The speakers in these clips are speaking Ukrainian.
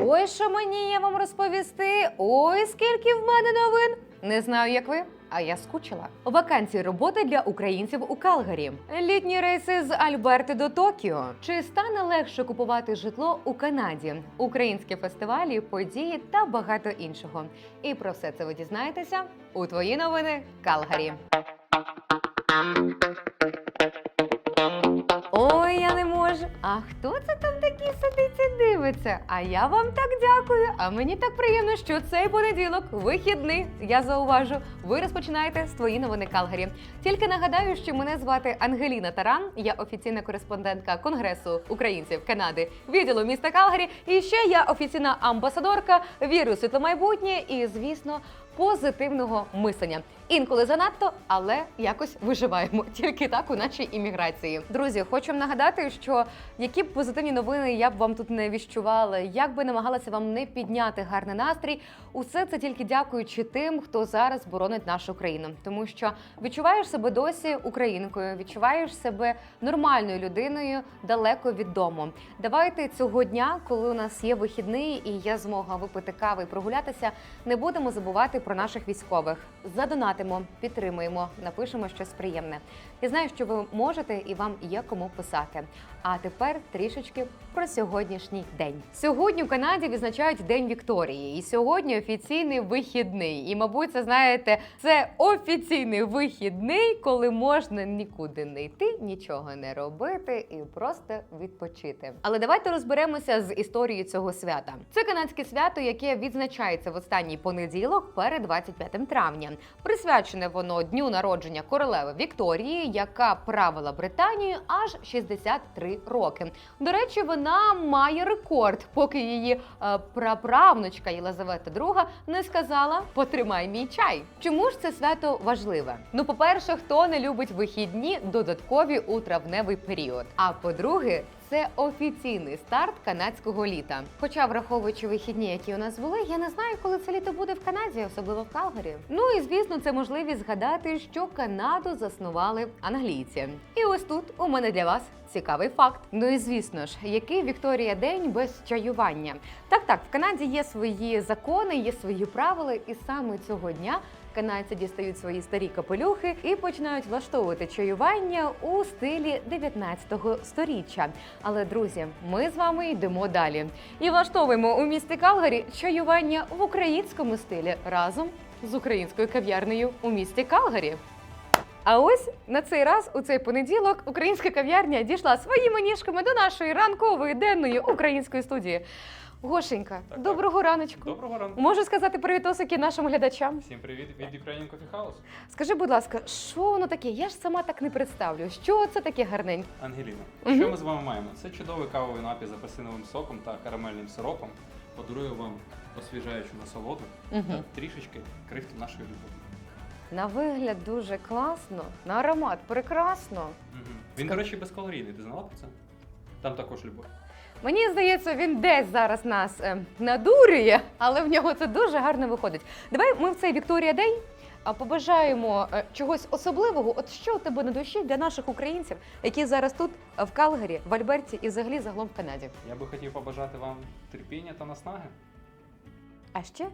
Ой, що мені є вам розповісти? Ой, скільки в мене новин. Не знаю, як ви. А я скучила. Вакансії роботи для українців у Калгарі. Літні рейси з Альберти до Токіо. Чи стане легше купувати житло у Канаді? Українські фестивалі, події та багато іншого. І про все це ви дізнаєтеся у твої новини Калгарі. Можу. А хто це там такий сидить і дивиться? А я вам так дякую. А мені так приємно, що цей понеділок вихідний. Я зауважу, ви розпочинаєте з твої новини Калгарі. Тільки нагадаю, що мене звати Ангеліна Таран. Я офіційна кореспондентка Конгресу українців Канади, відділу міста Калгарі. І ще я офіційна амбасадорка віри у світло майбутнє і, звісно, позитивного мислення. Інколи занадто, але якось виживаємо. Тільки так у нашій імміграції. Друзі, хочу вам нагадати, що які б позитивні новини я б вам тут не віщувала, як би намагалася вам не підняти гарний настрій. Усе це тільки дякуючи тим, хто зараз боронить нашу країну, тому що відчуваєш себе досі українкою, відчуваєш себе нормальною людиною далеко від дому. Давайте цього дня, коли у нас є вихідний і є змога випити кави і прогулятися, не будемо забувати про наших військових. Задонатимо, підтримуємо, напишемо щось приємне. Я знаю, що ви можете і вам є кому писати. А тепер трішечки про сьогоднішній день. Сьогодні в Канаді відзначають День Вікторії, і сьогодні офіційний вихідний. І, мабуть, це знаєте, це офіційний вихідний, коли можна нікуди не йти, нічого не робити і просто відпочити. Але давайте розберемося з історією цього свята. Це канадське свято, яке відзначається в останній понеділок перед 25 травня. Присвячене воно дню народження королеви Вікторії, яка правила Британією аж 63 роки. До речі, вона має рекорд, поки її е, праправнучка Єлизавета II не сказала Потримай мій чай. Чому ж це свято важливе? Ну, по-перше, хто не любить вихідні додаткові у травневий період. А по-друге, це офіційний старт канадського літа. Хоча, враховуючи вихідні, які у нас були, я не знаю, коли це літо буде в Канаді, особливо в Калгарі. Ну і звісно, це можливість згадати, що Канаду заснували англійці. І ось тут у мене для вас цікавий факт. Ну і звісно ж, який Вікторія день без чаювання? Так, так, в Канаді є свої закони, є свої правила, і саме цього дня. Канадці дістають свої старі капелюхи і починають влаштовувати чаювання у стилі 19 сторіччя. Але друзі, ми з вами йдемо далі і влаштовуємо у місті Калгарі чаювання в українському стилі разом з українською кав'ярнею у місті Калгарі. А ось на цей раз, у цей понеділок, українська кав'ярня дійшла своїми ніжками до нашої ранкової денної української студії. Гошенька, Так, доброго раночку. Доброго ранку. Можу сказати привітосики нашим глядачам. Всім привіт від Ukrainian Coffee House. Скажи, будь ласка, що воно таке? Я ж сама так не представлю. Що це таке гарненьке? Ангеліна. Що ми з вами маємо? Це чудовий кавовий напій з апельсиновим соком та карамельним сиропом. Подарую вам освіжаючу насолоду Мгм. та трішечки крихту нашої любові. На вигляд дуже класно, на аромат прекрасно. Мгм. Він, до речі, безкалорійний. Ти знала про це? Там також любов. Мені здається, він десь зараз нас е, надурює, але в нього це дуже гарно виходить. Давай ми в цей Вікторія Дей побажаємо е, чогось особливого. От що у тебе на душі для наших українців, які зараз тут е, в Калгарі, в Альберті і взагалі загалом в Канаді. Я би хотів побажати вам терпіння та наснаги. А ще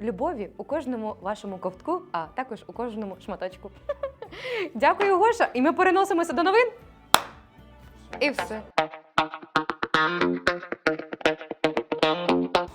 любові у кожному вашому ковтку, а також у кожному шматочку. Дякую, Гоша. І ми переносимося до новин. І все. Thank you.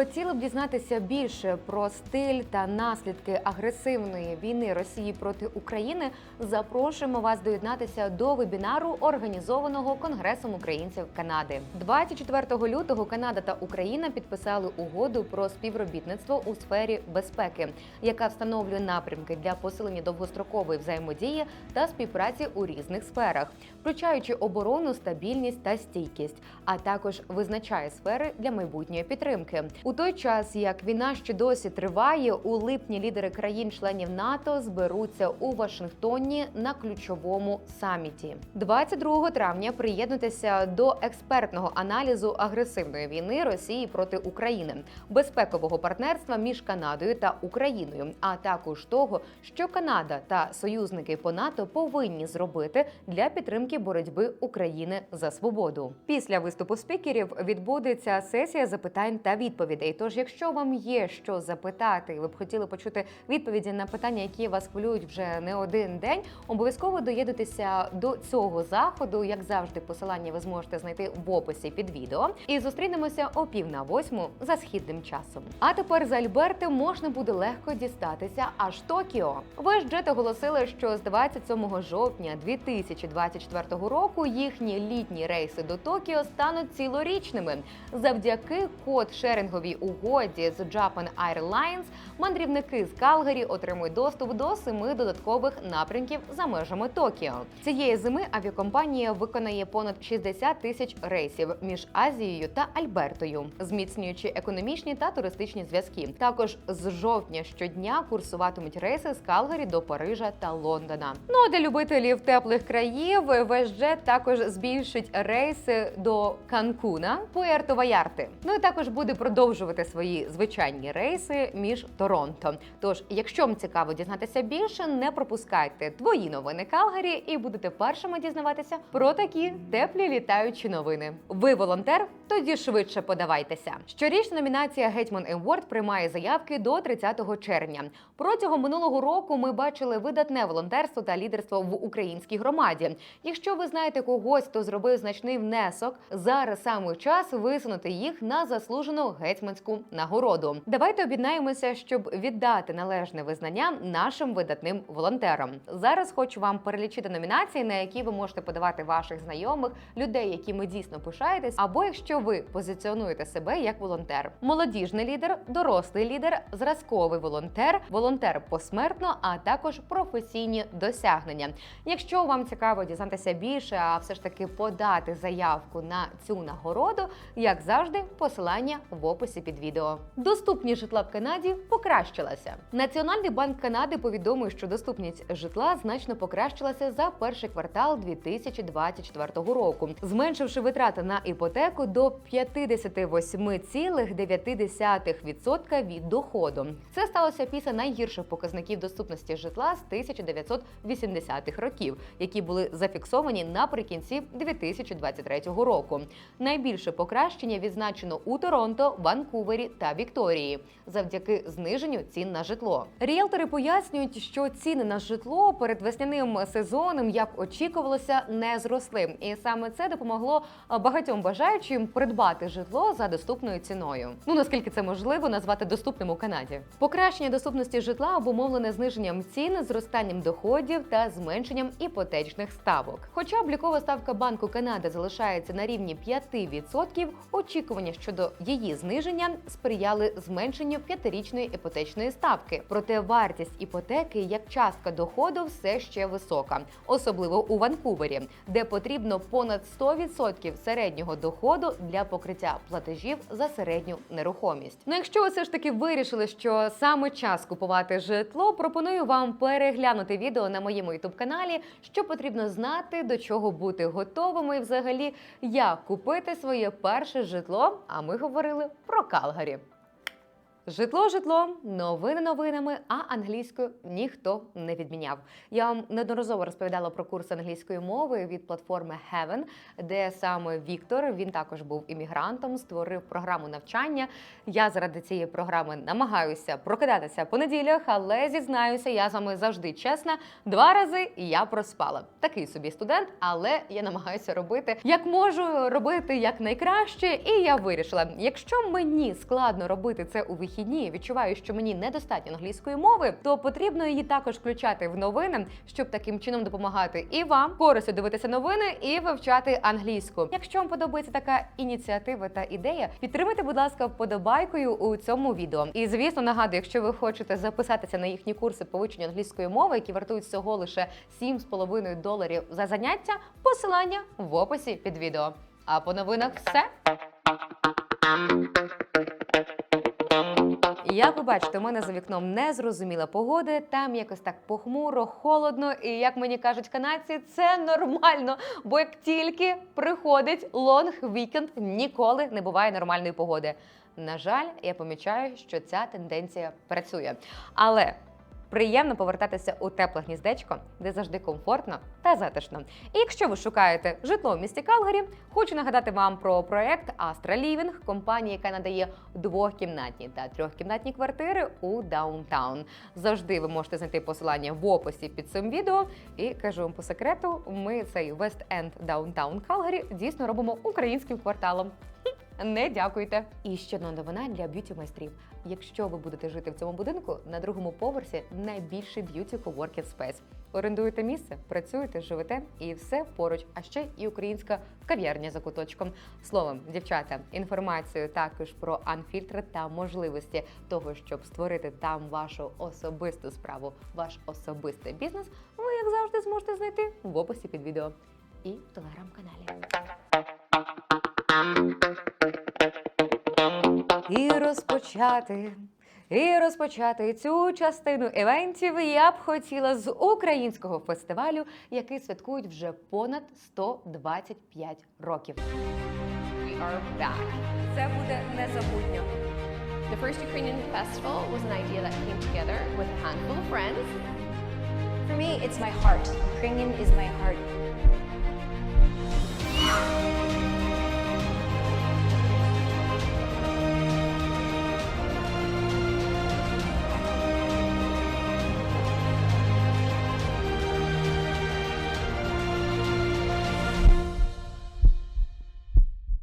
Хотіли б дізнатися більше про стиль та наслідки агресивної війни Росії проти України. Запрошуємо вас доєднатися до вебінару, організованого Конгресом українців Канади. 24 лютого Канада та Україна підписали угоду про співробітництво у сфері безпеки, яка встановлює напрямки для посилення довгострокової взаємодії та співпраці у різних сферах, включаючи оборону, стабільність та стійкість, а також визначає сфери для майбутньої підтримки. У той час, як війна ще досі триває, у липні лідери країн-членів НАТО зберуться у Вашингтоні на ключовому саміті. 22 травня приєднуйтеся до експертного аналізу агресивної війни Росії проти України, безпекового партнерства між Канадою та Україною, а також того, що Канада та союзники по НАТО повинні зробити для підтримки боротьби України за свободу. Після виступу спікерів відбудеться сесія запитань та відповідей відповідей. Тож, якщо вам є що запитати, і ви б хотіли почути відповіді на питання, які вас хвилюють вже не один день, обов'язково доєднуйтеся до цього заходу. Як завжди, посилання ви зможете знайти в описі під відео. І зустрінемося о пів на восьму за східним часом. А тепер з Альберти можна буде легко дістатися аж Токіо. WestJet оголосили, що з 27 жовтня 2024 року їхні літні рейси до Токіо стануть цілорічними. Завдяки код-шеринговій угоді з Japan Airlines мандрівники з Калгарі отримують доступ до семи додаткових напрямків за межами Токіо. Цієї зими авіакомпанія виконає понад 60 тисяч рейсів між Азією та Альбертою, зміцнюючи економічні та туристичні зв'язки. Також з жовтня щодня курсуватимуть рейси з Калгарі до Парижа та Лондона. Ну а для любителів теплих країв WestJet також збільшить рейси до Канкуна, Пуерто Ваярти. Ну і також буде продовжувати свої звичайні рейси між Торонто. Тож, якщо вам цікаво дізнатися більше, не пропускайте твої новини Калгарі і будете першими дізнаватися про такі теплі літаючі новини. Ви волонтер? Тоді швидше подавайтеся. Щорічна номінація Гетьман Award приймає заявки до 30 червня. Протягом минулого року ми бачили видатне волонтерство та лідерство в українській громаді. Якщо ви знаєте когось, хто зробив значний внесок, зараз саме час висунути їх на заслужену гетьманську нагороду. Давайте об'єднаємося, щоб віддати належне визнання нашим видатним волонтерам. Зараз хочу вам перелічити номінації, на які ви можете подавати ваших знайомих, людей, якими дійсно пишаєтесь, або якщо ви позиціонуєте себе як волонтер, молодіжний лідер, дорослий лідер, зразковий волонтер, волонтер посмертно, а також професійні досягнення. Якщо вам цікаво дізнатися більше, а все ж таки подати заявку на цю нагороду, як завжди, посилання в описі під відео. Доступність житла в Канаді покращилася. Національний банк Канади повідомив, що доступність житла значно покращилася за перший квартал 2024 року, зменшивши витрати на іпотеку до 58,9% від доходу. Це сталося після найгірших показників доступності житла з 1980-х років, які були зафіксовані наприкінці 2023 року. Найбільше покращення відзначено у Торонто, Ванкувері та Вікторії завдяки зниженню цін на житло. Ріелтори пояснюють, що ціни на житло перед весняним сезоном, як очікувалося, не зросли, і саме це допомогло багатьом бажаючим придбати житло за доступною ціною. Ну наскільки це можливо назвати доступним у Канаді. Покращення доступності житла обумовлене зниженням цін, зростанням доходів та зменшенням іпотечних ставок. Хоча облікова ставка Банку Канади залишається на рівні 5%, очікування щодо її зниження сприяли зменшенню п'ятирічної іпотечної ставки. Проте вартість іпотеки як частка доходу все ще висока, особливо у Ванкувері, де потрібно понад 100% середнього доходу для покриття платежів за середню нерухомість. Ну, якщо ви все ж таки вирішили, що саме час купувати житло, пропоную вам переглянути відео на моєму youtube каналі, що потрібно знати, до чого бути готовими, і взагалі як купити своє перше житло. А ми говорили про Калгарі. Житло, житло, новини новинами, а англійською ніхто не відміняв. Я вам неодноразово розповідала про курс англійської мови від платформи Heaven, де саме Віктор він також був іммігрантом, створив програму навчання. Я заради цієї програми намагаюся прокидатися по неділях, але зізнаюся, я з вами завжди чесна. Два рази я проспала. Такий собі студент, але я намагаюся робити як можу робити як найкраще. І я вирішила, якщо мені складно робити це у вихідні, відчуваю, що мені недостатньо англійської мови, то потрібно її також включати в новини, щоб таким чином допомагати і вам корисно дивитися новини і вивчати англійську. Якщо вам подобається така ініціатива та ідея, підтримайте, будь ласка, вподобайкою у цьому відео. І звісно, нагадую, якщо ви хочете записатися на їхні курси по вивченню англійської мови, які вартують всього лише 7,5 доларів за заняття, посилання в описі під відео. А по новинах все. Як ви бачите, у мене за вікном незрозуміла погода, там якось так похмуро, холодно, і як мені кажуть канадці, це нормально. Бо як тільки приходить лонг вікенд, ніколи не буває нормальної погоди. На жаль, я помічаю, що ця тенденція працює. Але приємно повертатися у тепле гніздечко, де завжди комфортно та затишно. І якщо ви шукаєте житло в місті Калгарі, хочу нагадати вам про проект Astra Living, компанія, яка надає двохкімнатні та трьохкімнатні квартири у даунтаун. Завжди ви можете знайти посилання в описі під цим відео. І кажу вам по секрету, ми цей West End Downtown Калгарі дійсно робимо українським кварталом. Не дякуйте. І ще одна новина для б'юті майстрів. Якщо ви будете жити в цьому будинку, на другому поверсі найбільший б'юті coworking space. Орендуєте місце, працюєте, живете і все поруч. А ще і українська кав'ярня за куточком. Словом, дівчата, інформацію також про анфільтр та можливості того, щоб створити там вашу особисту справу, ваш особистий бізнес. Ви як завжди зможете знайти в описі під відео і в телеграм-каналі. І розпочати. І розпочати цю частину івентів я б хотіла з українського фестивалю, який святкують вже понад 125 років. We are back. Це буде незабутньо. The first Ukrainian festival was an idea that came together with a handful of friends. For me, it's my heart. Ukrainian is my heart.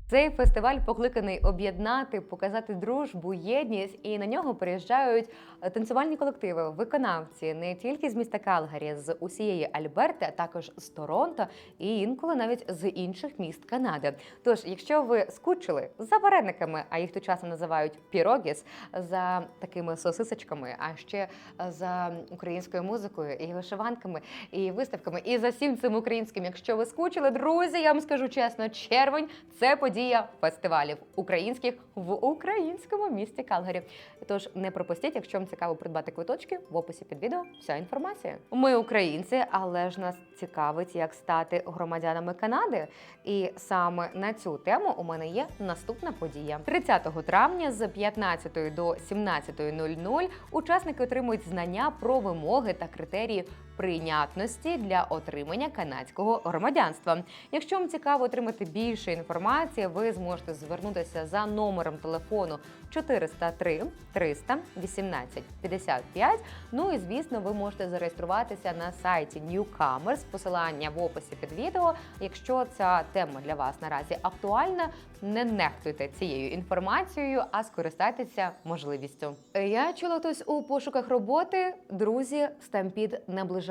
Цей фестиваль покликаний об'єднати, показати дружбу, єдність, і на нього приїжджають е, танцювальні колективи, виконавці не тільки з міста Калгарі, з усієї Альберти, а також з Торонто і інколи навіть з інших міст Канади. Тож, якщо ви скучили за варениками, а їх тут часом називають пірогіс, за такими сосисочками, а ще за українською музикою і вишиванками, і виставками, і за всім цим українським. Якщо ви скучили, друзі, я вам скажу чесно, червень це подія фестивалів українських в українському місті Калгарі. Тож не пропустіть, якщо вам цікаво придбати квиточки, в описі під відео вся інформація. Ми українці, але ж нас цікавить, як стати громадянами Канади. І саме на цю тему у мене є наступна подія. 30 травня з 15 до 17.00 учасники отримують знання про вимоги та критерії прийнятності для отримання канадського громадянства. Якщо вам цікаво отримати більше інформації, ви зможете звернутися за номером телефону 403 318 55. Ну і звісно, ви можете зареєструватися на сайті Newcomers, посилання в описі під відео. Якщо ця тема для вас наразі актуальна, не нехтуйте цією інформацією, а скористайтеся можливістю. Я чула хтось у пошуках роботи. Друзі, стампід наближається,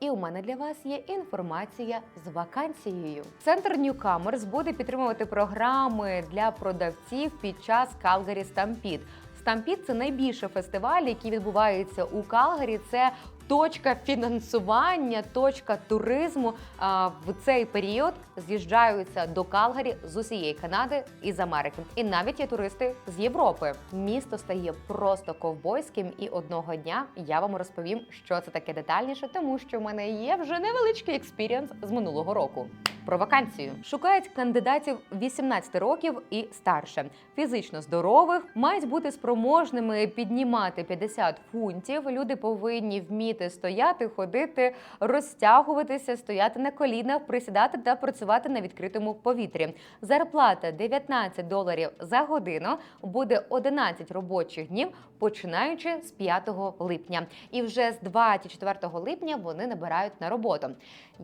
і у мене для вас є інформація з вакансією. Центр Newcomers буде підтримувати програми для продавців під час Calgary Stampede. Stampede – це найбільший фестиваль, який відбувається у Калгарі. Це точка фінансування, точка туризму. А, В цей період з'їжджаються до Калгарі з усієї Канади і з Америки. І навіть є туристи з Європи. Місто стає просто ковбойським, і одного дня я вам розповім, що це таке детальніше, тому що в мене є вже невеличкий експірієнс з минулого року. Про вакансію шукають кандидатів 18 років і старше, фізично здорових, мають бути спроможними піднімати 50 фунтів. Люди повинні вміти стояти, ходити, розтягуватися, стояти на колінах, присідати та працювати на відкритому повітрі. Зарплата 19 доларів за годину буде 11 робочих днів, починаючи з 5 липня. І вже з 24 липня вони набирають на роботу.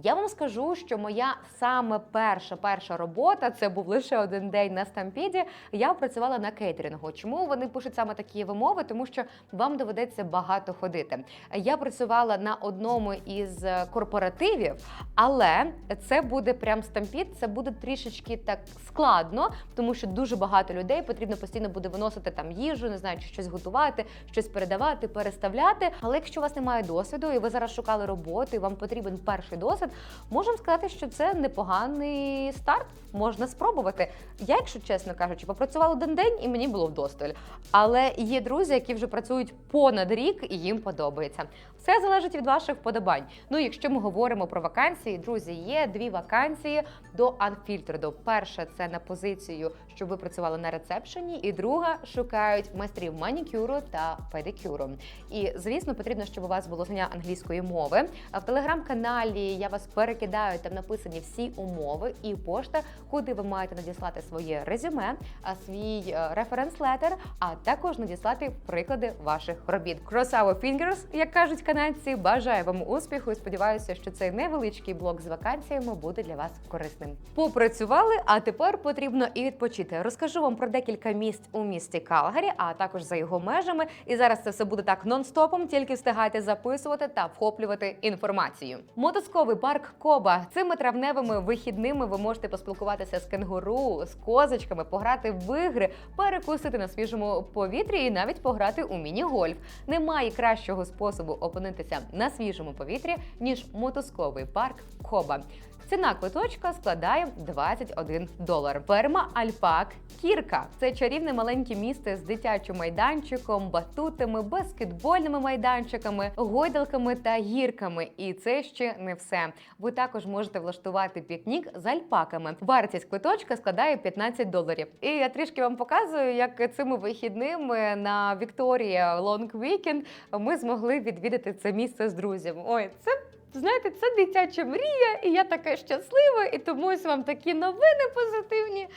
Я вам скажу, що моя саме перша перша робота це був лише один день на стампіді. Я працювала на кейтерингу. Чому вони пишуть саме такі вимови? Тому що вам доведеться багато ходити. Я працювала на одному із корпоративів, але це буде прям стампід. Це буде трішечки так складно, тому що дуже багато людей потрібно постійно буде виносити там їжу, не знаю, чи щось готувати, щось передавати, переставляти. Але якщо у вас немає досвіду, і ви зараз шукали роботу, і вам потрібен перший досвід, можемо сказати, що це непогано непоганий старт. Можна спробувати. Я, якщо чесно кажучи, попрацювала один день і мені було вдосталь. Але є друзі, які вже працюють понад рік і їм подобається. Все залежить від ваших вподобань. Ну, якщо ми говоримо про вакансії, друзі, є дві вакансії до Unfiltered. Перша це на позицію, щоб ви працювали на рецепшені, і друга шукають майстрів манікюру та педикюру. І звісно, потрібно, щоб у вас було знання англійської мови. А в телеграм-каналі я вас перекидаю. Там написані всі умови і пошта, куди ви маєте надіслати своє резюме, а свій е, референс-летер, а також надіслати приклади ваших робіт. Cross our fingers, як кажуть канадці. Бажаю вам успіху і сподіваюся, що цей невеличкий блок з вакансіями буде для вас корисним. Попрацювали, а тепер потрібно і відпочити. Розкажу вам про декілька місць у місті Калгарі, а також за його межами. І зараз це все буде так нон-стопом, тільки встигайте записувати та вхоплювати інформацію. Мотузковий парк Коба цими травневими вихідними ви можете поспілкуватися з кенгуру, з козочками, пограти в ігри, перекусити на свіжому повітрі і навіть пограти у міні-гольф. Немає кращого способу опинитися на свіжому повітрі ніж мотузковий парк Коба. Ціна квиточка складає 21 долар. Ферма Альпак Кірка це чарівне маленьке місце з дитячим майданчиком, батутами, баскетбольними майданчиками, гойдалками та гірками. І це ще не все. Ви також можете влаштувати пікнік з альпаками. Вартість квиточка складає 15 доларів. І я трішки вам показую, як цими вихідними на Вікторія Лонг Вікенд ми змогли відвідати це місце з друзями. Ой, це Знаєте, це дитяча мрія, і я така щаслива, і тому ось вам такі новини позитивні.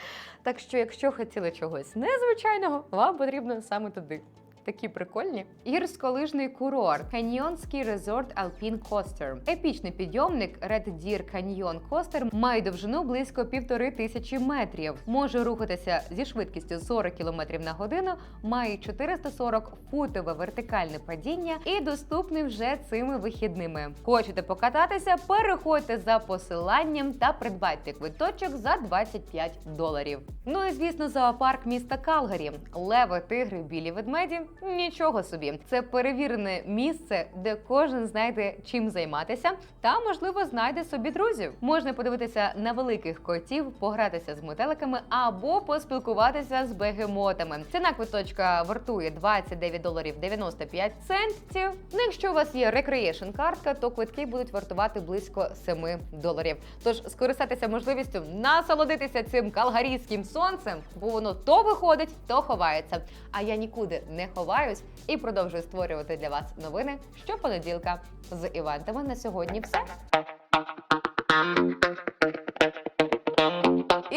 Так що, якщо хотіли чогось незвичайного, вам потрібно саме туди. Такі прикольні. Гірськолижний курорт Каньйонський резорт Alpine Coaster. Епічний підйомник Red Deer Canyon Coaster має довжину близько півтори тисячі метрів. Може рухатися зі швидкістю 40 км на годину, має 440 футове вертикальне падіння і доступний вже цими вихідними. Хочете покататися? Переходьте за посиланням та придбайте квиточок за 25 доларів. Ну і звісно, зоопарк міста Калгарі. Леви, тигри, білі ведмеді нічого собі. Це перевірене місце, де кожен знайде чим займатися, та можливо знайде собі друзів. Можна подивитися на великих котів, погратися з метеликами або поспілкуватися з бегемотами. Ціна квиточка вартує 29 доларів 95 центів. Ну, якщо у вас є рекреєшн картка, то квитки будуть вартувати близько 7 доларів. Тож скористатися можливістю насолодитися цим калгарійським сонцем, бо воно то виходить, то ховається. А я нікуди не ховаюсь і продовжую створювати для вас новини щопонеділка з івентами. На сьогодні все.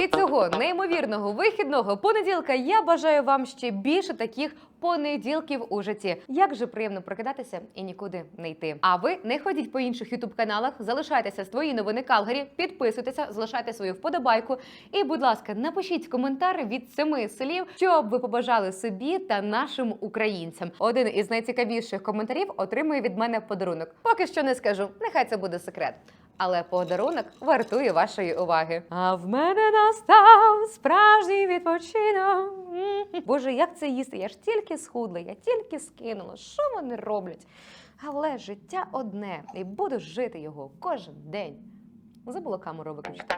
І цього неймовірного вихідного понеділка я бажаю вам ще більше таких понеділків у житті. Як же приємно прокидатися і нікуди не йти. А ви не ходіть по інших ютуб каналах, залишайтеся свої новини Калгарі, підписуйтеся, залишайте свою вподобайку. І, будь ласка, напишіть коментар від семи слів, що б ви побажали собі та нашим українцям. Один із найцікавіших коментарів отримує від мене подарунок. Поки що не скажу, нехай це буде секрет. Але подарунок вартує вашої уваги. А в мене настав справжній відпочинок. Боже, як це їсти? Я ж тільки схудла, я тільки скинула. Що вони роблять? Але життя одне, і буду жити його кожен день. Забула камеру виключити.